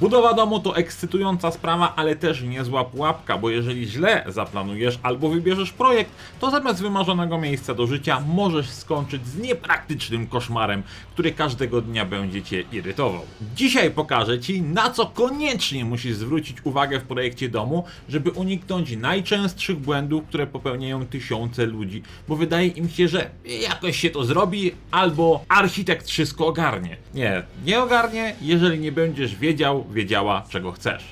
Budowa domu to ekscytująca sprawa, ale też niezła pułapka, bo jeżeli źle zaplanujesz albo wybierzesz projekt, to zamiast wymarzonego miejsca do życia możesz skończyć z niepraktycznym koszmarem, który każdego dnia będzie cię irytował. Dzisiaj pokażę ci, na co koniecznie musisz zwrócić uwagę w projekcie domu, żeby uniknąć najczęstszych błędów, które popełniają tysiące ludzi, bo wydaje im się, że jakoś się to zrobi, albo architekt wszystko ogarnie. Nie, nie ogarnie, jeżeli nie będziesz wiedział, wiedziała, czego chcesz.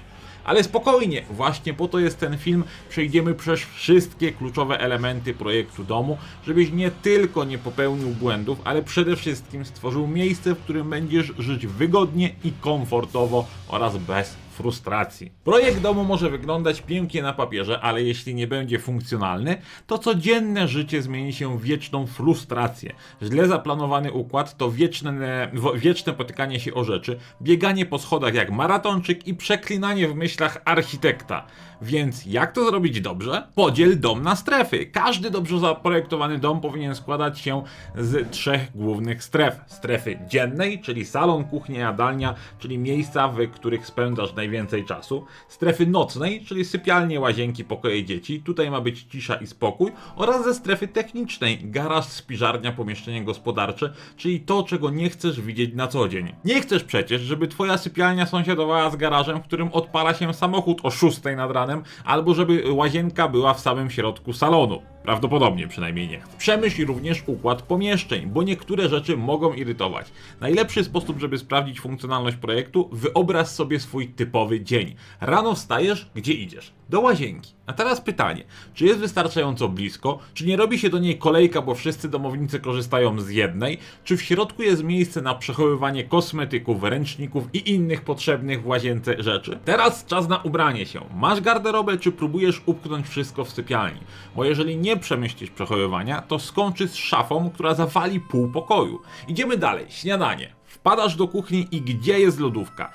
Ale spokojnie, właśnie po to jest ten film. Przejdziemy przez wszystkie kluczowe elementy projektu domu, żebyś nie tylko nie popełnił błędów, ale przede wszystkim stworzył miejsce, w którym będziesz żyć wygodnie i komfortowo oraz bez frustracji. Projekt domu może wyglądać pięknie na papierze, ale jeśli nie będzie funkcjonalny, to codzienne życie zmieni się w wieczną frustrację. Źle zaplanowany układ to wieczne, wieczne potykanie się o rzeczy, bieganie po schodach jak maratonczyk i przeklinanie w myślach architekta. Więc jak to zrobić dobrze? Podziel dom na strefy. Każdy dobrze zaprojektowany dom powinien składać się z trzech głównych stref. Strefy dziennej, czyli salon, kuchnia, jadalnia, czyli miejsca, w których spędzasz najwięcej czasu. Strefy nocnej, czyli sypialnie, łazienki, pokoje dzieci. Tutaj ma być cisza i spokój. Oraz ze strefy technicznej, garaż, spiżarnia, pomieszczenie gospodarcze, czyli to, czego nie chcesz widzieć na co dzień. Nie chcesz przecież, żeby twoja sypialnia sąsiadowała z garażem, w którym odpala się samochód o 6 nad ranem, albo żeby łazienka była w samym środku salonu. Prawdopodobnie przynajmniej nie. Przemyśl również układ pomieszczeń, bo niektóre rzeczy mogą irytować. Najlepszy sposób, żeby sprawdzić funkcjonalność projektu, wyobraź sobie swój typowy dzień. Rano wstajesz, gdzie idziesz? Do łazienki. A teraz pytanie, czy jest wystarczająco blisko? Czy nie robi się do niej kolejka, bo wszyscy domownicy korzystają z jednej? Czy w środku jest miejsce na przechowywanie kosmetyków, ręczników i innych potrzebnych w łazience rzeczy? Teraz czas na ubranie się. Masz garderobę, czy próbujesz upchnąć wszystko w sypialni? Bo jeżeli nie przemyślisz przechowywania, to skończy z szafą, która zawali pół pokoju. Idziemy dalej. Śniadanie. Wpadasz do kuchni i gdzie jest lodówka?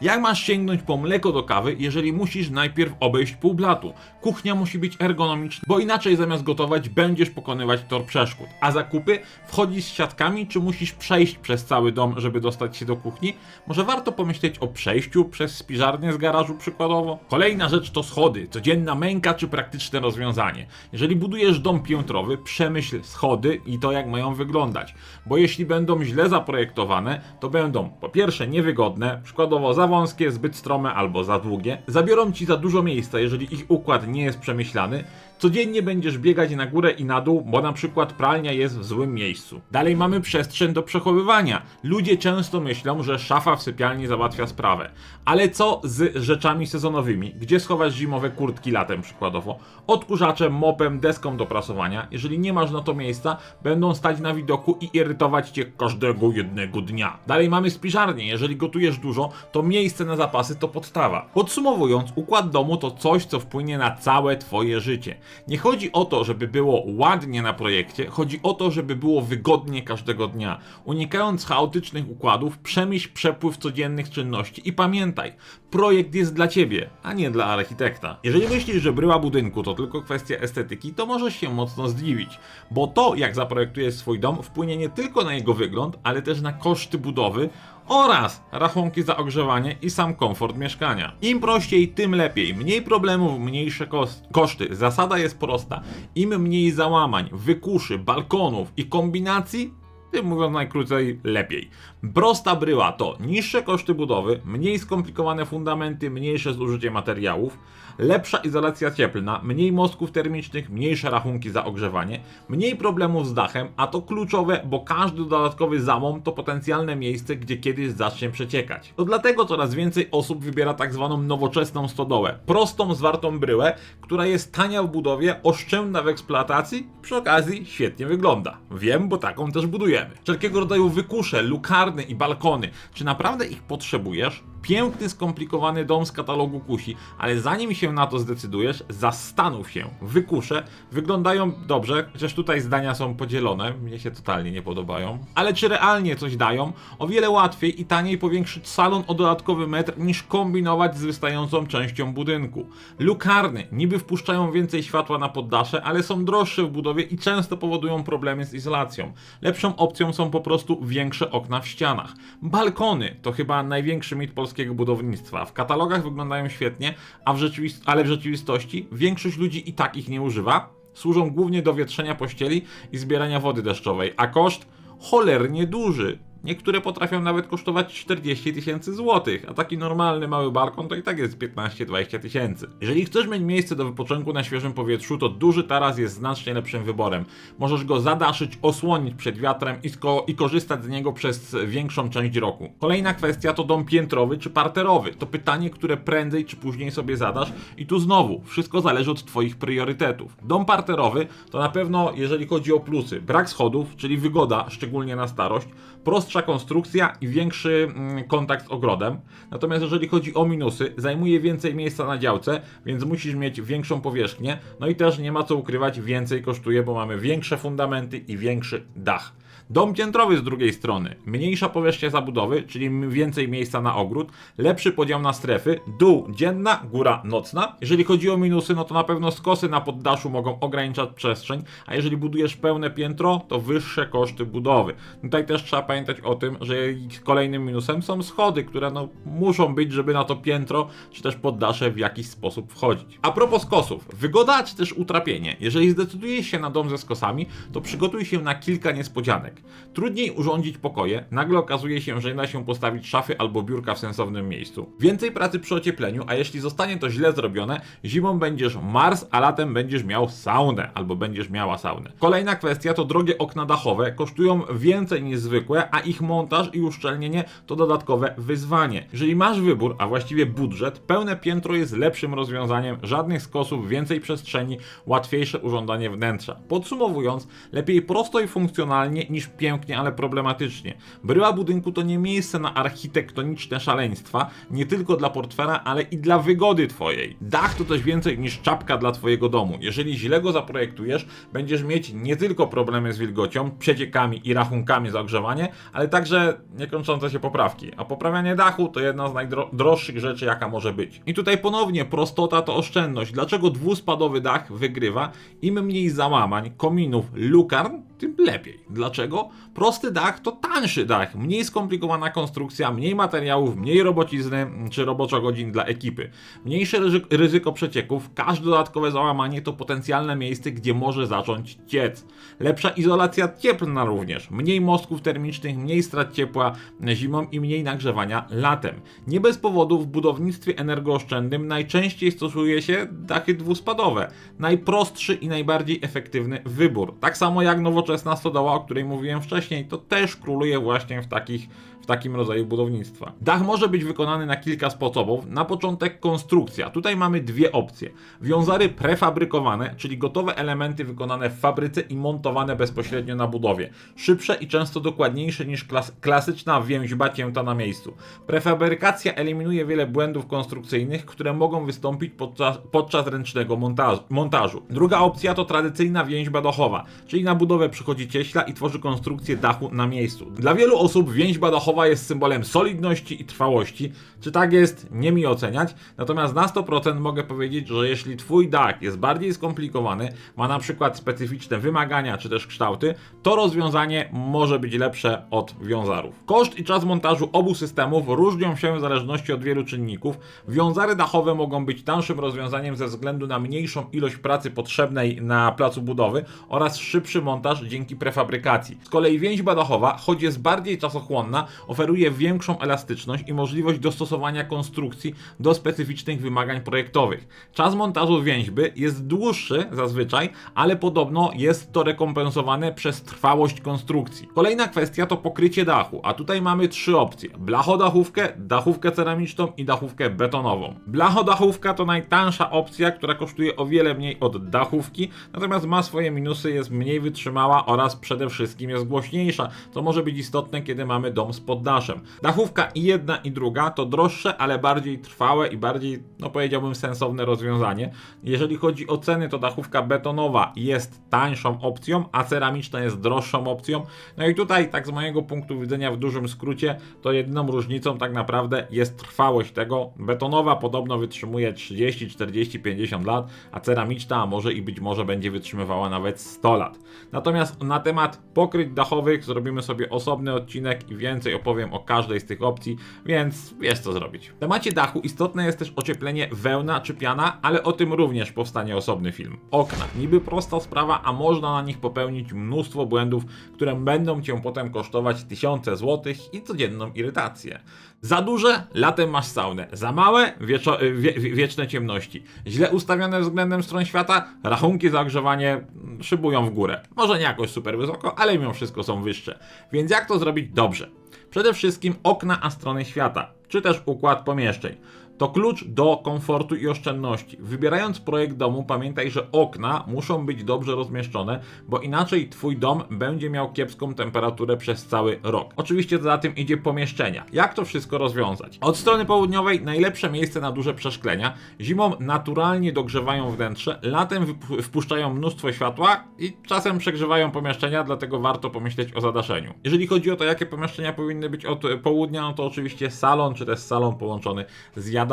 Jak masz sięgnąć po mleko do kawy, jeżeli musisz najpierw obejść pół blatu? Kuchnia musi być ergonomiczna, bo inaczej zamiast gotować będziesz pokonywać tor przeszkód. A zakupy? Wchodzisz z siatkami, czy musisz przejść przez cały dom, żeby dostać się do kuchni? Może warto pomyśleć o przejściu przez spiżarnię z garażu przykładowo? Kolejna rzecz to schody. Codzienna męka czy praktyczne rozwiązanie? Jeżeli budujesz dom piętrowy, przemyśl schody i to jak mają wyglądać. Bo jeśli będą źle zaprojektowane, to będą po pierwsze niewygodne, przykładowo za wąskie, zbyt strome albo za długie, zabiorą ci za dużo miejsca, jeżeli ich układ nie jest przemyślany, codziennie będziesz biegać na górę i na dół, bo na przykład pralnia jest w złym miejscu. Dalej mamy przestrzeń do przechowywania. Ludzie często myślą, że szafa w sypialni załatwia sprawę. Ale co z rzeczami sezonowymi? Gdzie schować zimowe kurtki latem przykładowo? Odkurzaczem, mopem, deską do prasowania. Jeżeli nie masz na to miejsca, będą stać na widoku i irytować cię każdego jednego dnia. Dalej mamy spiżarnię. Jeżeli gotujesz dużo, to miejsce na zapasy to podstawa. Podsumowując, układ domu to coś, co wpłynie na całe twoje życie. Nie chodzi o to, żeby było ładnie na projekcie, chodzi o to, żeby było wygodnie każdego dnia. Unikając chaotycznych układów, przemyśl przepływ codziennych czynności i pamiętaj, projekt jest dla ciebie, a nie dla architekta. Jeżeli myślisz, że bryła budynku to tylko kwestia estetyki, to możesz się mocno zdziwić, bo to, jak zaprojektujesz swój dom, wpłynie nie tylko na jego wygląd, ale też na koszty budowy oraz rachunki za ogrzewanie i sam komfort mieszkania. Im prościej, tym lepiej. Mniej problemów, mniejsze kos- koszty. Zasada jest prosta. Im mniej załamań, wykuszy, balkonów i kombinacji, tym mówiąc najkrócej, lepiej. Prosta bryła to niższe koszty budowy, mniej skomplikowane fundamenty, mniejsze zużycie materiałów, lepsza izolacja cieplna, mniej mostków termicznych, mniejsze rachunki za ogrzewanie, mniej problemów z dachem, a to kluczowe, bo każdy dodatkowy zamom to potencjalne miejsce, gdzie kiedyś zacznie przeciekać. To dlatego coraz więcej osób wybiera tak zwaną nowoczesną stodołę. Prostą, zwartą bryłę, która jest tania w budowie, oszczędna w eksploatacji, przy okazji świetnie wygląda. Wiem, bo taką też budujemy. Wszelkiego rodzaju wykusze, lukarny i balkony. Czy naprawdę ich potrzebujesz? Piękny, skomplikowany dom z katalogu kusi, ale zanim się na to zdecydujesz, zastanów się. Wykusze wyglądają dobrze, chociaż tutaj zdania są podzielone, mnie się totalnie nie podobają. Ale czy realnie coś dają? O wiele łatwiej i taniej powiększyć salon o dodatkowy metr niż kombinować z wystającą częścią budynku. Lukarny niby wpuszczają więcej światła na poddasze, ale są droższe w budowie i często powodują problemy z izolacją. Lepszą opcją są po prostu większe okna w ścianach. Balkony to chyba największy mit polskiego polskiego budownictwa. W katalogach wyglądają świetnie, a w ale w rzeczywistości większość ludzi i tak ich nie używa. Służą głównie do wietrzenia pościeli i zbierania wody deszczowej, a koszt cholernie duży. Niektóre potrafią nawet kosztować 40 tysięcy złotych, a taki normalny mały balkon to i tak jest 15-20 tysięcy. Jeżeli chcesz mieć miejsce do wypoczynku na świeżym powietrzu, to duży taras jest znacznie lepszym wyborem. Możesz go zadaszyć, osłonić przed wiatrem i, sko- i korzystać z niego przez większą część roku. Kolejna kwestia to dom piętrowy czy parterowy. To pytanie, które prędzej czy później sobie zadasz i tu znowu, wszystko zależy od Twoich priorytetów. Dom parterowy to na pewno, jeżeli chodzi o plusy, brak schodów, czyli wygoda, szczególnie na starość, prostsza konstrukcja i większy mm, kontakt z ogrodem. Natomiast jeżeli chodzi o minusy, zajmuje więcej miejsca na działce, więc musisz mieć większą powierzchnię. No i też nie ma co ukrywać, więcej kosztuje, bo mamy większe fundamenty i większy dach. Dom piętrowy z drugiej strony, mniejsza powierzchnia zabudowy, czyli więcej miejsca na ogród, lepszy podział na strefy, dół dzienna, góra nocna. Jeżeli chodzi o minusy, no to na pewno skosy na poddaszu mogą ograniczać przestrzeń, a jeżeli budujesz pełne piętro, to wyższe koszty budowy. Tutaj też trzeba pamiętać o tym, że kolejnym minusem są schody, które no muszą być, żeby na to piętro, czy też poddasze w jakiś sposób wchodzić. A propos skosów, wygoda czy też utrapienie. Jeżeli zdecydujesz się na dom ze skosami, to przygotuj się na kilka niespodzianek. Trudniej urządzić pokoje, nagle okazuje się, że nie da się postawić szafy albo biurka w sensownym miejscu. Więcej pracy przy ociepleniu, a jeśli zostanie to źle zrobione, zimą będziesz Mars, a latem będziesz miał saunę albo będziesz miała saunę. Kolejna kwestia to drogie okna dachowe, kosztują więcej niż zwykłe, a ich montaż i uszczelnienie to dodatkowe wyzwanie. Jeżeli masz wybór, a właściwie budżet, pełne piętro jest lepszym rozwiązaniem, żadnych skosów, więcej przestrzeni, łatwiejsze urządzanie wnętrza. Podsumowując, lepiej prosto i funkcjonalnie niż pięknie, ale problematycznie. Bryła budynku to nie miejsce na architektoniczne szaleństwa, nie tylko dla portfela, ale i dla wygody twojej. Dach to coś więcej niż czapka dla twojego domu. Jeżeli źle go zaprojektujesz, będziesz mieć nie tylko problemy z wilgocią, przeciekami i rachunkami za ogrzewanie, ale także niekończące się poprawki. A poprawianie dachu to jedna z najdroższych rzeczy, jaka może być. I tutaj ponownie prostota to oszczędność. Dlaczego dwuspadowy dach wygrywa? Im mniej załamań, kominów, lukarn, tym lepiej. Dlaczego? Prosty dach to tańszy dach, mniej skomplikowana konstrukcja, mniej materiałów, mniej robocizny czy roboczo-godzin dla ekipy. Mniejsze ryzy- ryzyko przecieków, każde dodatkowe załamanie to potencjalne miejsce, gdzie może zacząć ciec. Lepsza izolacja cieplna również, mniej mostków termicznych, mniej strat ciepła zimą i mniej nagrzewania latem. Nie bez powodu w budownictwie energooszczędnym najczęściej stosuje się dachy dwuspadowe. Najprostszy i najbardziej efektywny wybór. Tak samo jak nowoczesna stodoła, o której mówiłem wcześniej, to też króluje właśnie w takich takim rodzaju budownictwa. Dach może być wykonany na kilka sposobów. Na początek konstrukcja. Tutaj mamy dwie opcje. Wiązary prefabrykowane, czyli gotowe elementy wykonane w fabryce i montowane bezpośrednio na budowie. Szybsze i często dokładniejsze niż klas klasyczna więźba cięta na miejscu. Prefabrykacja eliminuje wiele błędów konstrukcyjnych, które mogą wystąpić podczas, podczas ręcznego montażu, montażu. Druga opcja to tradycyjna więźba dachowa, czyli na budowę przychodzi cieśla i tworzy konstrukcję dachu na miejscu. Dla wielu osób więźba jest symbolem solidności i trwałości. Czy tak jest? Nie mi oceniać. Natomiast na 100% mogę powiedzieć, że jeśli twój dach jest bardziej skomplikowany, ma na przykład specyficzne wymagania czy też kształty, to rozwiązanie może być lepsze od wiązarów. Koszt i czas montażu obu systemów różnią się w zależności od wielu czynników. Wiązary dachowe mogą być tańszym rozwiązaniem ze względu na mniejszą ilość pracy potrzebnej na placu budowy oraz szybszy montaż dzięki prefabrykacji. Z kolei więźba dachowa, choć jest bardziej czasochłonna, oferuje większą elastyczność i możliwość dostosowania konstrukcji do specyficznych wymagań projektowych. Czas montażu więźby jest dłuższy zazwyczaj, ale podobno jest to rekompensowane przez trwałość konstrukcji. Kolejna kwestia to pokrycie dachu, a tutaj mamy trzy opcje: blachodachówkę, dachówkę ceramiczną i dachówkę betonową. Blachodachówka to najtańsza opcja, która kosztuje o wiele mniej od dachówki, natomiast ma swoje minusy, jest mniej wytrzymała oraz przede wszystkim jest głośniejsza, co może być istotne, kiedy mamy dom z poddaszem. Dachówka i jedna i druga to droższe, ale bardziej trwałe i bardziej, no powiedziałbym, sensowne rozwiązanie. Jeżeli chodzi o ceny, to dachówka betonowa jest tańszą opcją, a ceramiczna jest droższą opcją. No i tutaj, tak z mojego punktu widzenia, w dużym skrócie, to jedyną różnicą tak naprawdę jest trwałość tego. Betonowa podobno wytrzymuje 30, 40, 50 lat, a ceramiczna może i być może będzie wytrzymywała nawet 100 lat. Natomiast na temat pokryć dachowych zrobimy sobie osobny odcinek i więcej powiem o każdej z tych opcji, więc wiesz co zrobić. W temacie dachu istotne jest też ocieplenie wełna czy piana, ale o tym również powstanie osobny film. Okna. Niby prosta sprawa, a można na nich popełnić mnóstwo błędów, które będą cię potem kosztować tysiące złotych i codzienną irytację. Za duże? Latem masz saunę. Za małe? Wie- wieczne ciemności. Źle ustawione względem stron świata? Rachunki za ogrzewanie mm, szybują w górę. Może nie jakoś super wysoko, ale mimo wszystko są wyższe. Więc jak to zrobić dobrze? Przede wszystkim okna a strony świata, czy też układ pomieszczeń. To klucz do komfortu i oszczędności. Wybierając projekt domu, pamiętaj, że okna muszą być dobrze rozmieszczone, bo inaczej Twój dom będzie miał kiepską temperaturę przez cały rok. Oczywiście za tym idzie pomieszczenia. Jak to wszystko rozwiązać? Od strony południowej najlepsze miejsce na duże przeszklenia. Zimą naturalnie dogrzewają wnętrze, latem wpuszczają mnóstwo światła i czasem przegrzewają pomieszczenia, dlatego warto pomyśleć o zadaszeniu. Jeżeli chodzi o to, jakie pomieszczenia powinny być od południa, no to oczywiście salon, czy też salon połączony z jadalnią.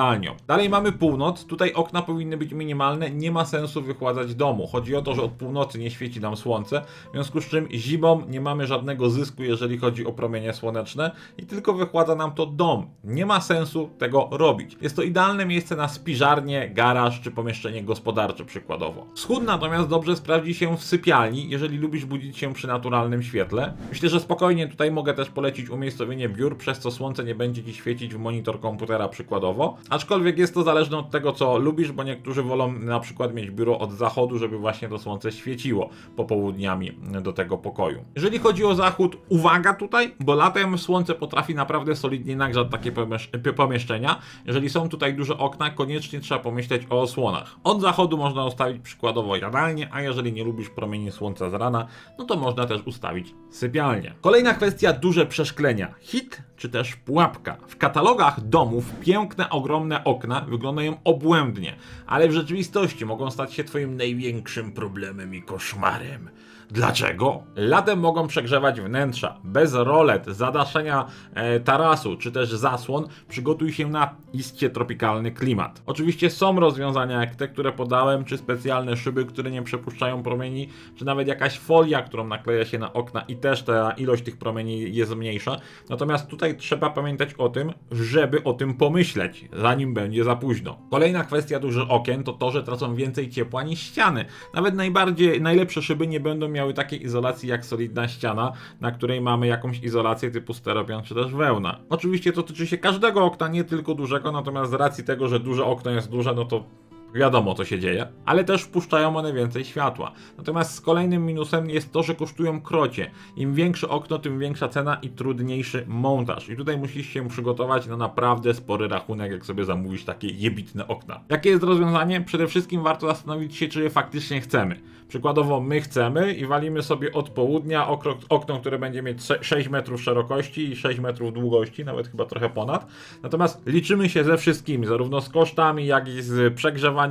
Dalej mamy północ, tutaj okna powinny być minimalne, nie ma sensu wychładzać domu. Chodzi o to, że od północy nie świeci nam słońce, w związku z czym zimą nie mamy żadnego zysku, jeżeli chodzi o promienie słoneczne i tylko wychładza nam to dom. Nie ma sensu tego robić. Jest to idealne miejsce na spiżarnię, garaż czy pomieszczenie gospodarcze przykładowo. Wschód natomiast dobrze sprawdzi się w sypialni, jeżeli lubisz budzić się przy naturalnym świetle. Myślę, że spokojnie tutaj mogę też polecić umiejscowienie biur, przez co słońce nie będzie ci świecić w monitor komputera przykładowo. Aczkolwiek jest to zależne od tego, co lubisz, bo niektórzy wolą na przykład mieć biuro od zachodu, żeby właśnie to słońce świeciło popołudniami do tego pokoju. Jeżeli chodzi o zachód, uwaga tutaj, bo latem słońce potrafi naprawdę solidnie nagrzać takie pomiesz- pomieszczenia. Jeżeli są tutaj duże okna, koniecznie trzeba pomyśleć o osłonach. Od zachodu można ustawić przykładowo jadalnię, a jeżeli nie lubisz promieni słońca z rana, no to można też ustawić sypialnię. Kolejna kwestia, duże przeszklenia. Hit czy też pułapka. W katalogach domów piękne, ogromne okna wyglądają obłędnie, ale w rzeczywistości mogą stać się twoim największym problemem i koszmarem. Dlaczego? Latem mogą przegrzewać wnętrza. Bez rolet, zadaszenia e, tarasu czy też zasłon przygotuj się na iście tropikalny klimat. Oczywiście są rozwiązania jak te, które podałem, czy specjalne szyby, które nie przepuszczają promieni, czy nawet jakaś folia, którą nakleja się na okna i też ta ilość tych promieni jest mniejsza. Natomiast tutaj trzeba pamiętać o tym, żeby o tym pomyśleć, zanim będzie za późno. Kolejna kwestia dużych okien to to, że tracą więcej ciepła niż ściany. Nawet najbardziej, najlepsze szyby nie będą miały takiej izolacji jak solidna ściana, na której mamy jakąś izolację typu steropian czy też wełna. Oczywiście to tyczy się każdego okna, nie tylko dużego, natomiast z racji tego, że duże okno jest duże, no to Wiadomo, co się dzieje, ale też wpuszczają one więcej światła. Natomiast z kolejnym minusem jest to, że kosztują krocie. Im większe okno, tym większa cena i trudniejszy montaż. I tutaj musisz się przygotować na naprawdę spory rachunek, jak sobie zamówisz takie jebitne okna. Jakie jest rozwiązanie? Przede wszystkim warto zastanowić się, czy je faktycznie chcemy. Przykładowo my chcemy i walimy sobie od południa okno, które będzie mieć sze- 6 metrów szerokości i 6 metrów długości, nawet chyba trochę ponad. Natomiast liczymy się ze wszystkimi, zarówno z kosztami, jak i z przegrzewaniem,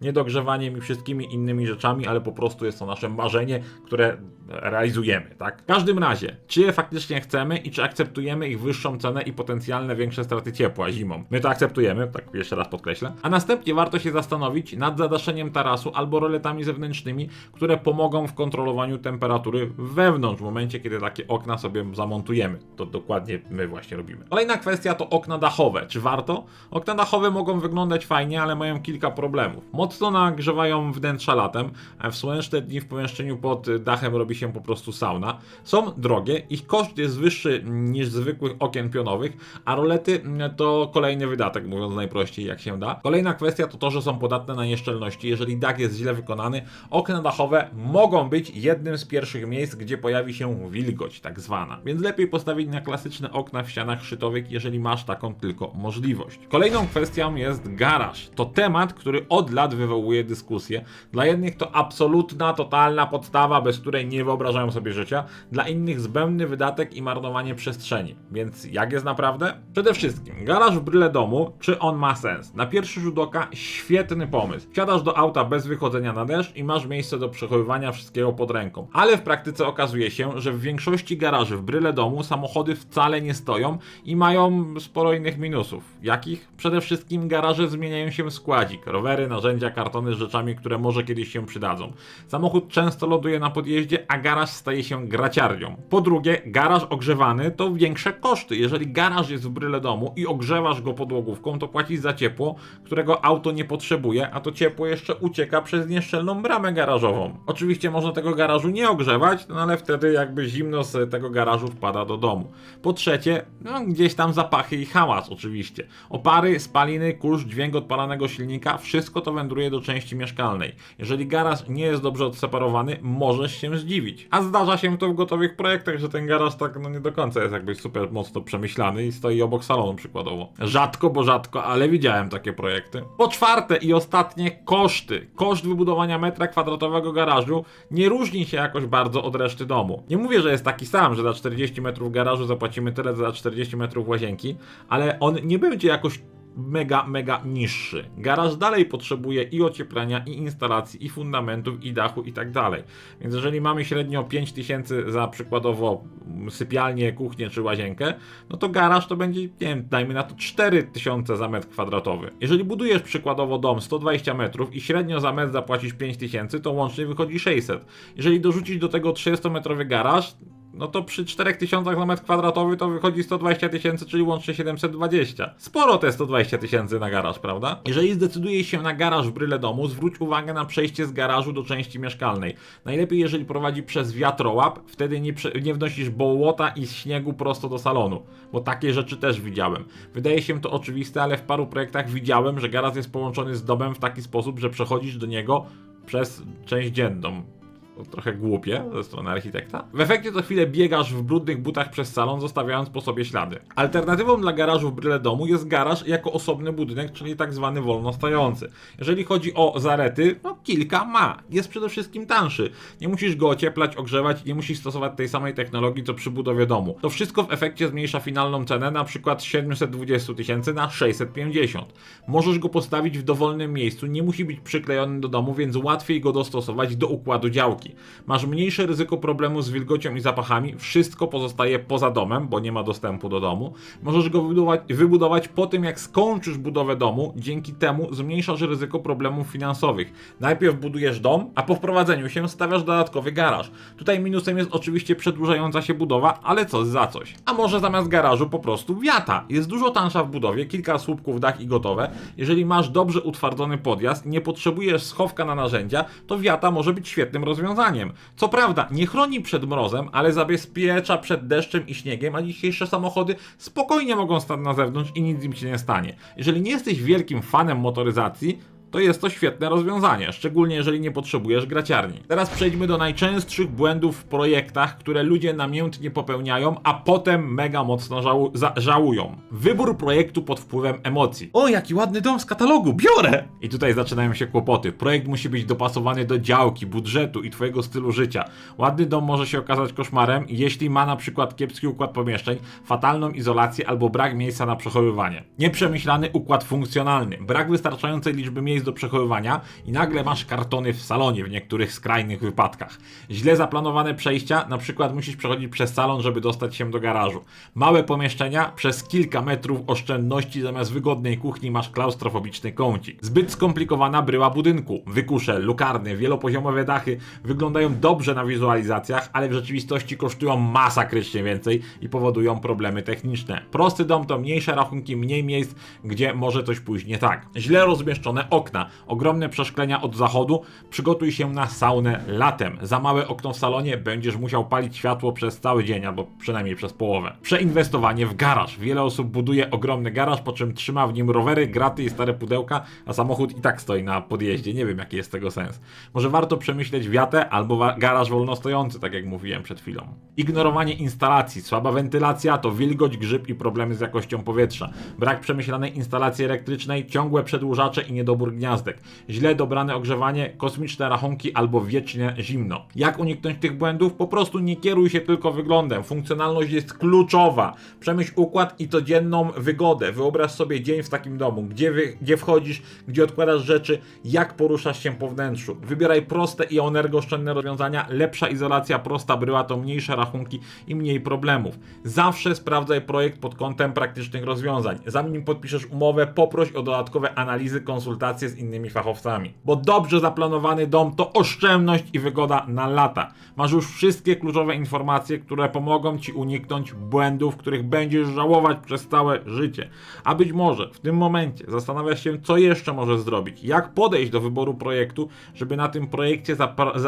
niedogrzewaniem i wszystkimi innymi rzeczami, ale po prostu jest to nasze marzenie, które realizujemy, tak? W każdym razie, czy je faktycznie chcemy i czy akceptujemy ich wyższą cenę i potencjalne większe straty ciepła zimą? My to akceptujemy, tak jeszcze raz podkreślę. A następnie warto się zastanowić nad zadaszeniem tarasu albo roletami zewnętrznymi, które pomogą w kontrolowaniu temperatury wewnątrz w momencie, kiedy takie okna sobie zamontujemy. To dokładnie my właśnie robimy. Kolejna kwestia to okna dachowe. Czy warto? Okna dachowe mogą wyglądać fajnie, ale mają kilka problemów. Mocno nagrzewają wnętrza latem, a w słoneczne dni w pomieszczeniu pod dachem robi się po prostu sauna. Są drogie, ich koszt jest wyższy niż zwykłych okien pionowych, a rolety to kolejny wydatek, mówiąc najprościej jak się da. Kolejna kwestia to to, że są podatne na nieszczelności. Jeżeli dach jest źle wykonany, okna dachowe mogą być jednym z pierwszych miejsc, gdzie pojawi się wilgoć, tak zwana. Więc lepiej postawić na klasyczne okna w ścianach szytowych, jeżeli masz taką tylko możliwość. Kolejną kwestią jest garaż. To temat, który od lat wywołuje dyskusję. Dla jednych to absolutna, totalna podstawa, bez której nie wyobrażają sobie życia. Dla innych zbędny wydatek i marnowanie przestrzeni. Więc jak jest naprawdę? Przede wszystkim, garaż w bryle domu, czy on ma sens? Na pierwszy rzut oka świetny pomysł. Wsiadasz do auta bez wychodzenia na deszcz i masz miejsce do przechowywania wszystkiego pod ręką. Ale w praktyce okazuje się, że w większości garaży w bryle domu samochody wcale nie stoją i mają sporo innych minusów. Jakich? Przede wszystkim garaże zmieniają się w składzik. Rowery, narzędzia, kartony z rzeczami, które może kiedyś się przydadzą. Samochód często ląduje na podjeździe, a garaż staje się graciarnią. Po drugie, garaż ogrzewany to większe koszty. Jeżeli garaż jest w bryle domu i ogrzewasz go podłogówką, to płacisz za ciepło, którego auto nie potrzebuje, a to ciepło jeszcze ucieka przez nieszczelną bramę garażową. Oczywiście można tego garażu nie ogrzewać, no ale wtedy jakby zimno z tego garażu wpada do domu. Po trzecie, no gdzieś tam zapachy i hałas oczywiście. Opary, spaliny, kurz, dźwięk odpalanego silnika, wszystko to wędruje do części mieszkalnej. Jeżeli garaż nie jest dobrze odseparowany, możesz się zdziwić. A zdarza się to w gotowych projektach, że ten garaż tak no nie do końca jest jakby super mocno przemyślany i stoi obok salonu przykładowo. Rzadko, bo rzadko, ale widziałem takie projekty. Po czwarte i ostatnie, koszty. Koszt wybudowania metra kwadratowego garażu nie różni się jakoś bardzo od reszty domu. Nie mówię, że jest taki sam, że za 40 metrów garażu zapłacimy tyle za 40 metrów łazienki, ale on nie będzie jakoś mega, mega niższy. Garaż dalej potrzebuje i ocieplenia, i instalacji, i fundamentów, i dachu, i tak dalej. Więc jeżeli mamy średnio 5000 za przykładowo sypialnię, kuchnię czy łazienkę, no to garaż to będzie, nie wiem, dajmy na to 4000 za metr kwadratowy. Jeżeli budujesz przykładowo dom 120 metrów i średnio za metr zapłacisz 5000, to łącznie wychodzi 600. Jeżeli dorzucić do tego 30-metrowy garaż, no to przy 4000 na metr kwadratowy to wychodzi 120 tysięcy, czyli łącznie 720. Sporo te 120 tysięcy na garaż, prawda? Jeżeli zdecydujesz się na garaż w bryle domu, zwróć uwagę na przejście z garażu do części mieszkalnej. Najlepiej jeżeli prowadzi przez wiatrołap, wtedy nie, nie wnosisz bołota i śniegu prosto do salonu, bo takie rzeczy też widziałem. Wydaje się to oczywiste, ale w paru projektach widziałem, że garaż jest połączony z domem w taki sposób, że przechodzisz do niego przez część dzienną. Trochę głupie ze strony architekta. W efekcie to chwilę biegasz w brudnych butach przez salon, zostawiając po sobie ślady. Alternatywą dla garażu w bryle domu jest garaż jako osobny budynek, czyli tak zwany wolno stojący. Jeżeli chodzi o zarety, no kilka ma. Jest przede wszystkim tańszy. Nie musisz go ocieplać, ogrzewać nie musisz stosować tej samej technologii co przy budowie domu. To wszystko w efekcie zmniejsza finalną cenę na przykład z 720 tysięcy na 650. Możesz go postawić w dowolnym miejscu, nie musi być przyklejony do domu, więc łatwiej go dostosować do układu działki. Masz mniejsze ryzyko problemu z wilgocią i zapachami, wszystko pozostaje poza domem, bo nie ma dostępu do domu. Możesz go wybudować, wybudować po tym, jak skończysz budowę domu, dzięki temu zmniejszasz ryzyko problemów finansowych. Najpierw budujesz dom, a po wprowadzeniu się stawiasz dodatkowy garaż. Tutaj minusem jest oczywiście przedłużająca się budowa, ale coś za coś. A może zamiast garażu po prostu wiata. Jest dużo tańsza w budowie, kilka słupków, dach i gotowe. Jeżeli masz dobrze utwardzony podjazd, nie potrzebujesz schowka na narzędzia, to wiata może być świetnym rozwiązaniem. Co prawda, nie chroni przed mrozem, ale zabezpiecza przed deszczem i śniegiem, a dzisiejsze samochody spokojnie mogą stać na zewnątrz i nic im się nie stanie. Jeżeli nie jesteś wielkim fanem motoryzacji, to jest to świetne rozwiązanie, szczególnie jeżeli nie potrzebujesz graciarni. Teraz przejdźmy do najczęstszych błędów w projektach, które ludzie namiętnie popełniają, a potem mega mocno żału żałują. Wybór projektu pod wpływem emocji. O, jaki ładny dom z katalogu, biorę! I tutaj zaczynają się kłopoty. Projekt musi być dopasowany do działki, budżetu i twojego stylu życia. Ładny dom może się okazać koszmarem, jeśli ma na przykład kiepski układ pomieszczeń, fatalną izolację albo brak miejsca na przechowywanie. Nieprzemyślany układ funkcjonalny, brak wystarczającej liczby miejsc do przechowywania i nagle masz kartony w salonie w niektórych skrajnych wypadkach. Źle zaplanowane przejścia, na przykład musisz przechodzić przez salon, żeby dostać się do garażu. Małe pomieszczenia, przez kilka metrów oszczędności zamiast wygodnej kuchni masz klaustrofobiczny kącik. Zbyt skomplikowana bryła budynku, wykusze, lukarny, wielopoziomowe dachy wyglądają dobrze na wizualizacjach, ale w rzeczywistości kosztują masakrycznie więcej i powodują problemy techniczne. Prosty dom to mniejsze rachunki, mniej miejsc, gdzie może coś pójść nie tak. Źle rozmieszczone okna, ogromne przeszklenia od zachodu, przygotuj się na saunę latem. Za małe okno w salonie będziesz musiał palić światło przez cały dzień, albo przynajmniej przez połowę. Przeinwestowanie w garaż. Wiele osób buduje ogromny garaż, po czym trzyma w nim rowery, graty i stare pudełka, a samochód i tak stoi na podjeździe. Nie wiem jaki jest tego sens. Może warto przemyśleć wiatę albo garaż wolnostojący, tak jak mówiłem przed chwilą. Ignorowanie instalacji, słaba wentylacja to wilgoć, grzyb i problemy z jakością powietrza. Brak przemyślanej instalacji elektrycznej, ciągłe przedłużacze i niedobór gniazdek. Źle dobrane ogrzewanie, kosmiczne rachunki albo wiecznie zimno. Jak uniknąć tych błędów? Po prostu nie kieruj się tylko wyglądem. Funkcjonalność jest kluczowa. Przemyśl układ i codzienną wygodę. Wyobraź sobie dzień w takim domu, gdzie, wy, gdzie wchodzisz, gdzie odkładasz rzeczy, jak poruszasz się po wnętrzu. Wybieraj proste i energooszczędne rozwiązania. Lepsza izolacja, prosta bryła to mniejsze rachunki i mniej problemów. Zawsze sprawdzaj projekt pod kątem praktycznych rozwiązań. Zanim podpiszesz umowę, poproś o dodatkowe analizy, konsultacje z innymi fachowcami. Bo dobrze zaplanowany dom to oszczędność i wygoda na lata. Masz już wszystkie kluczowe informacje, które pomogą Ci uniknąć błędów, których będziesz żałować przez całe życie. A być może w tym momencie zastanawiasz się, co jeszcze możesz zrobić, jak podejść do wyboru projektu, żeby na tym projekcie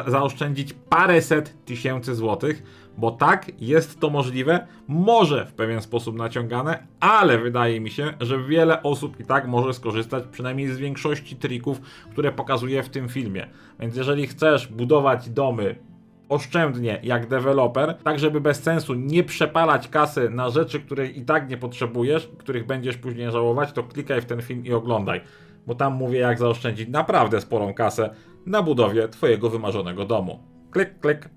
zaoszczędzić paręset tysięcy złotych, bo tak, jest to możliwe, może w pewien sposób naciągane, ale wydaje mi się, że wiele osób i tak może skorzystać przynajmniej z większości trików, które pokazuję w tym filmie. Więc jeżeli chcesz budować domy oszczędnie jak deweloper, tak żeby bez sensu nie przepalać kasy na rzeczy, których i tak nie potrzebujesz, których będziesz później żałować, to klikaj w ten film i oglądaj. Bo tam mówię jak zaoszczędzić naprawdę sporą kasę na budowie twojego wymarzonego domu. Klik, klik.